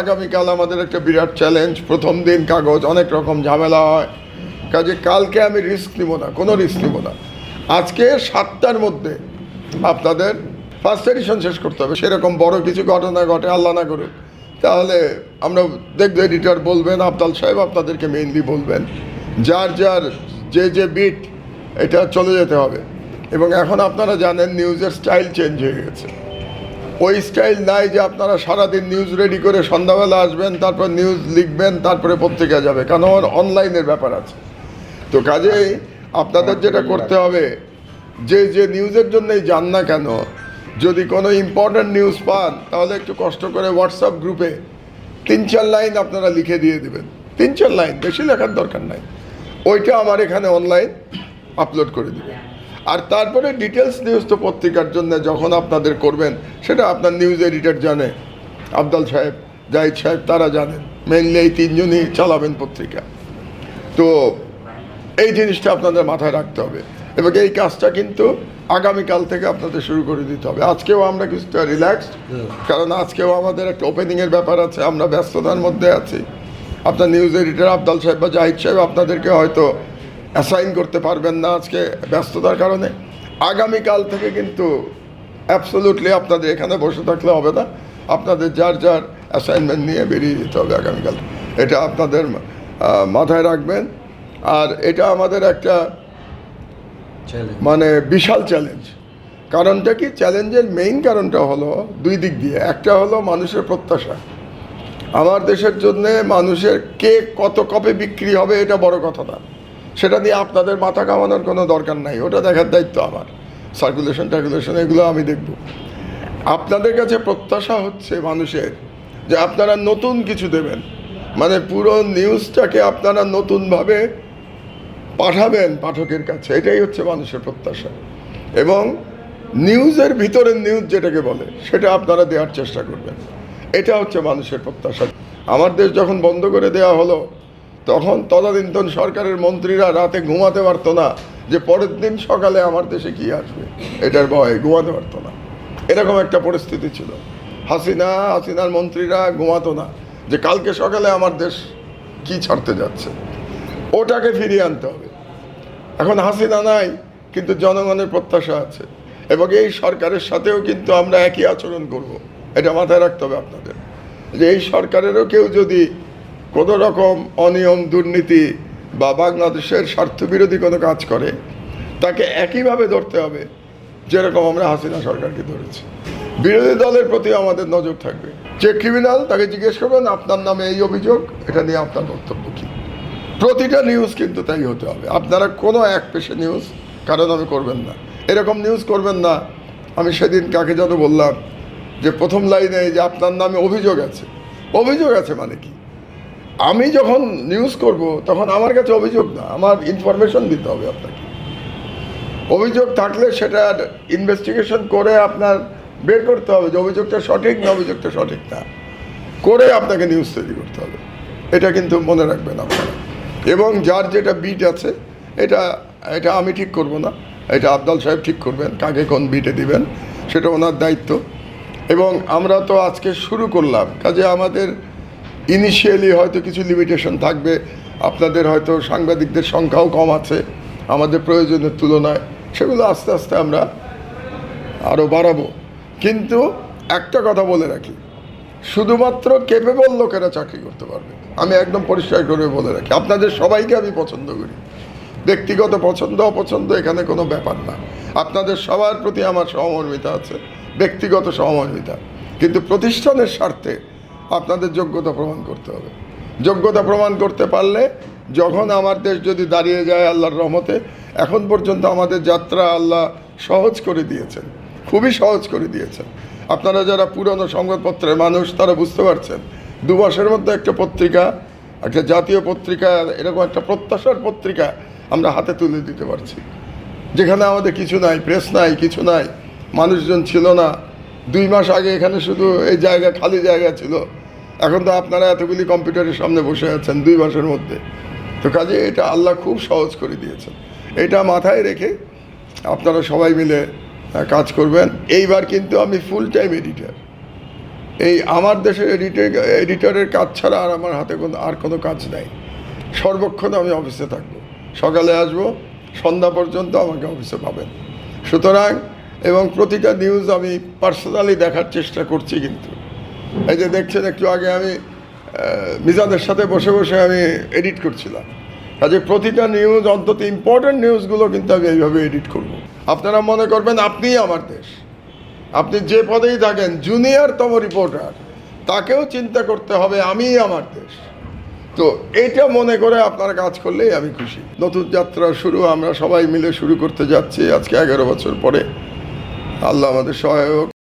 আগামীকাল আমাদের একটা বিরাট চ্যালেঞ্জ প্রথম দিন কাগজ, অনেক রকম ঝামেলা হয়। কাজে কালকে আমি রিস্ক নিব না, কোনো রিস্ক নিব না। আজকে সাতটার মধ্যে আপনাদের ফার্স্ট এডিশন শেষ করতে হবে। সেরকম বড় কিছু ঘটনা ঘটে, আল্লাহ না করুক। তাহলে আমরা দেখব এডিটর বলবেন আবদাল সাহেব আপনাদেরকে মেইনলি বলবেন। যার যার যে যে বিট এটা চলে যেতে হবে। এবং এখন আপনারা জানেন নিউজের স্টাইল চেঞ্জ হয়ে গেছে। ওই স্টাইল নাই যে আপনারা সারাদিন নিউজ রেডি করে সন্ধ্যাবেলা আসবেন, তারপর নিউজ লিখবেন, তারপরে পত্রিকা যাবে। কারণ অনলাইনের ব্যাপার আছে। তো কাজেই আপনাদের যেটা করতে হবে, যে যে নিউজের জন্যই যান না কেন, যদি কোনো ইম্পর্ট্যান্ট নিউজ পান, তাহলে একটু কষ্ট করে হোয়াটসঅ্যাপ গ্রুপে তিন, চার লাইন আপনারা লিখে দিয়ে দেবেন। তিন, চার লাইন বেশি লেখার দরকার নাই। ওইটা আমার এখানে অনলাইন আপলোড করে দেবেন। আর তারপরে ডিটেলস নিউজ তো পত্রিকার জন্য যখন আপনাদের করবেন, সেটা আপনার নিউজ এডিটর জানে। আবদাল সাহেব, জাহিদ সাহেব, তারা জানেন। মেনলি এই তিনজনই চালাবেন পত্রিকা। তো এই জিনিসটা আপনাদের মাথায় রাখতে হবে। এবং এই কাজটা কিন্তু আগামীকাল থেকে আপনাদের শুরু করে দিতে হবে। আজকেও আমরা কিছুটা রিল্যাক্সড কারণ আজকেও আমাদের একটা ওপেনিংয়ের ব্যাপার আছে। আমরা ব্যস্ততার মধ্যে আছি। আপনার নিউজ এডিটর আবদাল সাহেব বা জাহিদ সাহেব আপনাদেরকে হয়তো অ্যাসাইন করতে পারবেন না আজকে ব্যস্ততার কারণে। আগামীকাল থেকে কিন্তু অ্যাবসোলুটলি আপনাদের এখানে বসে থাকলে হবে না। আপনাদের যার যার অ্যাসাইনমেন্ট নিয়ে বেরিয়ে যেতে হবে আগামীকাল। এটা আপনাদের মাথায় রাখবেন। আর এটা আমাদের একটা মানে বিশাল চ্যালেঞ্জ কারণটা কি? চ্যালেঞ্জের মেইন কারণটা হলো দুই দিক দিয়ে। একটা হলো মানুষের প্রত্যাশা। আমার দেশের জন্যে মানুষের কে কত কপে বিক্রি হবে এটা বড় কথা না। সেটা নিয়ে আপনাদের মাথা কামানোর কোনো দরকার নাই, ওটা দেখার দায়িত্ব আমার। সার্কুলেশন টার্কুলেশন এগুলো আমি দেখব। আপনাদের কাছে প্রত্যাশা হচ্ছে মানুষের যে আপনারা নতুন কিছু দেবেন। মানে পুরো নিউজটাকে আপনারা নতুনভাবে পাঠাবেন পাঠকের কাছে, এটাই হচ্ছে মানুষের প্রত্যাশা। এবং নিউজের ভিতরের নিউজ যেটাকে বলে, সেটা আপনারা দেওয়ার চেষ্টা করবেন। এটা হচ্ছে মানুষের প্রত্যাশা। আমার দেশ যখন বন্ধ করে দেওয়া হলো তখন তদানীন্তন সরকারের মন্ত্রীরা রাতে ঘুমাতে পারতো না যে পরের দিন সকালে আমার দেশে কি আসবে। এটার ভয়ে ঘুমাতে পারতো না। এরকম একটা পরিস্থিতি ছিল। হাসিনা, হাসিনার মন্ত্রীরা ঘুমাতো না যে কালকে সকালে আমার দেশ কি ছাড়তে যাচ্ছে। ওটাকে ফিরিয়ে আনতে হবে। এখন হাসিনা নাই, কিন্তু জনগণের প্রত্যাশা আছে। এবং এই সরকারের সাথেও কিন্তু আমরা একই আচরণ করব। এটা মাথায় রাখতে হবে আপনাদের। যে এই সরকারেরও কেউ যদি কোনো রকম অনিয়ম, দুর্নীতি বা বাংলাদেশের স্বার্থবিরোধী কোনো কাজ করে, তাকে একইভাবে ধরতে হবে, যেরকম আমরা হাসিনা সরকারকে ধরেছি। বিরোধী দলের প্রতি আমাদের নজর থাকবে। যে ক্রিমিনাল তাকে জিজ্ঞেস করবেন আপনার নামে এই অভিযোগ, এটা নিয়ে আপনার বক্তব্য কী? প্রতিটা নিউজ কিন্তু তাই হতে হবে। আপনারা কোনো এক পেশে নিউজ কারণ আমি করবেন না। এরকম নিউজ করবেন না, আমি সেদিন কাকে যেন বললাম, যে প্রথম লাইনে যে আপনার নামে অভিযোগ আছে। অভিযোগ আছে মানে কি? আমি যখন নিউজ করব, তখন আমার কাছে অভিযোগ না, আমার ইনফরমেশন দিতে হবে আপনাকে। অভিযোগ থাকলে সেটা ইনভেস্টিগেশন করে আপনার বের করতে হবে যে অভিযোগটা সঠিক না অভিযোগটা সঠিক না। করে আপনাকে নিউজ তৈরি করতে হবে। এটা কিন্তু মনে রাখবেন আপনারা। এবং যার যেটা বিট আছে, এটা এটা আমি ঠিক করব না। এটা আবদাল সাহেব ঠিক করবেন, কাকে কোন বিটে দিবেন, সেটা ওনার দায়িত্ব। এবং আমরা তো আজকে শুরু করলাম। কাজে আমাদের ইনিশিয়ালি হয়তো কিছু লিমিটেশন থাকবে, আপনাদের হয়তো সাংবাদিকদের সংখ্যাও কম আছে, আমাদের প্রয়োজনের তুলনায়, সেগুলো আস্তে আস্তে আমরা আরও বাড়াবো। কিন্তু একটা কথা বলে রাখি, শুধুমাত্র কেপেবল লোকেরা চাকরি করতে পারবে। আমি একদম পরিষ্কার করে বলে রাখি, আপনাদের সবাইকে আমি পছন্দ করি। ব্যক্তিগত পছন্দ, অপছন্দ এখানে কোনো ব্যাপার না। আপনাদের সবার প্রতি আমার সহমর্মিতা আছে, ব্যক্তিগত সহমর্মিতা। কিন্তু প্রতিষ্ঠানের স্বার্থে আপনাদের যোগ্যতা প্রমাণ করতে হবে। যোগ্যতা প্রমাণ করতে পারলে যখন আমার দেশ যদি দাঁড়িয়ে যায় আল্লাহর রহমতে, এখন পর্যন্ত আমাদের যাত্রা আল্লাহ সহজ করে দিয়েছেন, খুবই সহজ করে দিয়েছেন। আপনারা যারা পুরনো সংবাদপত্রের মানুষ, তারা বুঝতে পারছেন, দু মাসের মধ্যে একটা পত্রিকা, একটা জাতীয় পত্রিকা, এরকম একটা প্রত্যাশার পত্রিকা আমরা হাতে তুলে দিতে পারছি। যেখানে আমাদের কিছু নাই প্রেস নাই, কিছু নাই, মানুষজন ছিল না। দুই মাস আগে এখানে শুধু এই জায়গা খালি জায়গা ছিল। এখন তো আপনারা এতগুলি কম্পিউটারের সামনে বসে আছেন দুই মাসের মধ্যে। তো কাজে এটা আল্লাহ খুব সহজ করে দিয়েছেন। এটা মাথায় রেখে আপনারা সবাই মিলে কাজ করবেন। এইবার কিন্তু আমি ফুল টাইম এডিটার এই আমার দেশের এডিটার এডিটরের কাজ ছাড়া আর আমার হাতে কোনো, আর কোনো কাজ নাই। সর্বক্ষণ আমি অফিসে থাকব। সকালে আসব, সন্ধ্যা পর্যন্ত আমাকে অফিসে পাবেন। সুতরাং, এবং প্রতিটা নিউজ আমি পার্সোনালি দেখার চেষ্টা করছি কিন্তু। এই যে দেখছেন একটু আগে আমি আহ, মিজানের সাথে বসে বসে আমি এডিট করছিলাম। কাজে প্রতিটা নিউজ অন্তত ইম্পর্টেন্ট নিউজগুলো কিন্তু আমি এইভাবে এডিট করব। আপনারা মনে করবেন আপনিই আমার দেশ। আপনি যে পদেই থাকেন জুনিয়রতম রিপোর্টার তাকেও চিন্তা করতে হবে আমিই আমার দেশ। তো এটা মনে করে আপনারা কাজ করলেই আমি খুশি। নতুন যাত্রা শুরু আমরা সবাই মিলে শুরু করতে যাচ্ছি আজকে এগারো বছর পরে। আল্লাহ আমাদের সহায়ক।